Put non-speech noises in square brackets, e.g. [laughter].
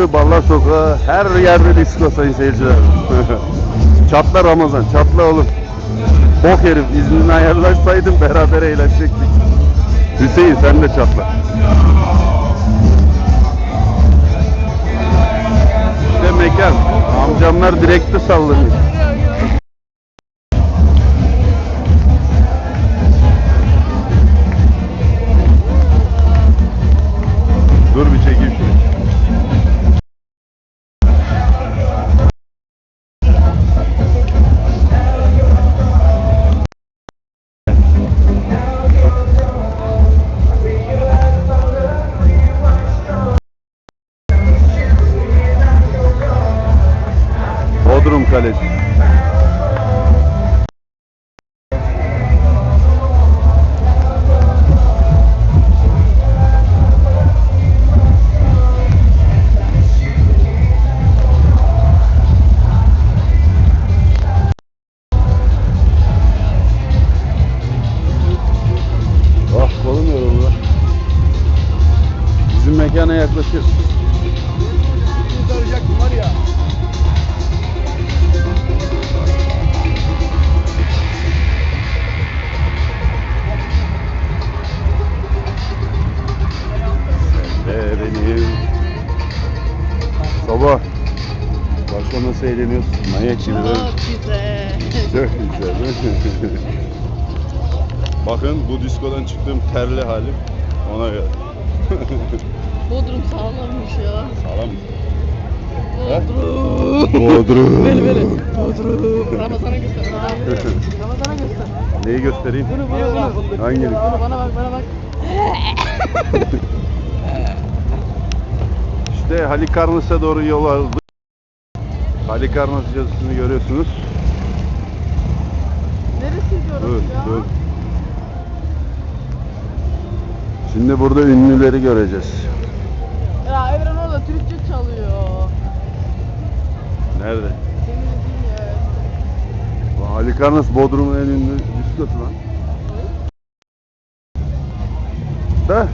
burası Ballar Sokağı. Her yerde disko sayın seyirciler. [laughs] çatla Ramazan, çatla oğlum. Bok herif iznini ayarlaşsaydın beraber eğlenecektik. Hüseyin sen de çatla. İşte mekan. Amcamlar direkte sallanıyor. Bodrum Kalesi. Ah kolum. Bizim mekana yaklaşıyoruz. Sabah Başka nasıl eğleniyorsun? Manyak gibi değil mi? Çok güzel. Çok güzel değil mi? [laughs] Bakın bu diskodan çıktığım terli halim ona göre. [laughs] Bodrum sağlammış ya. Sağlam mı? Bodrum. Bodrum. [laughs] Böyle böyle. Bodrum. Ramazan'a göster. Ramazan'a göster. Neyi göstereyim? Bunu bunu bunu. Hangini? Bana bak bana bak. İşte Halikarnas'a doğru yol aldık. Halikarnas yazısını görüyorsunuz. Neresi Dur, diyorum ya? dur. Şimdi burada ünlüleri göreceğiz. Ya Evren orada Türkçe çalıyor. Nerede? Halikarnas Bodrum'un en ünlü diskosu lan. Da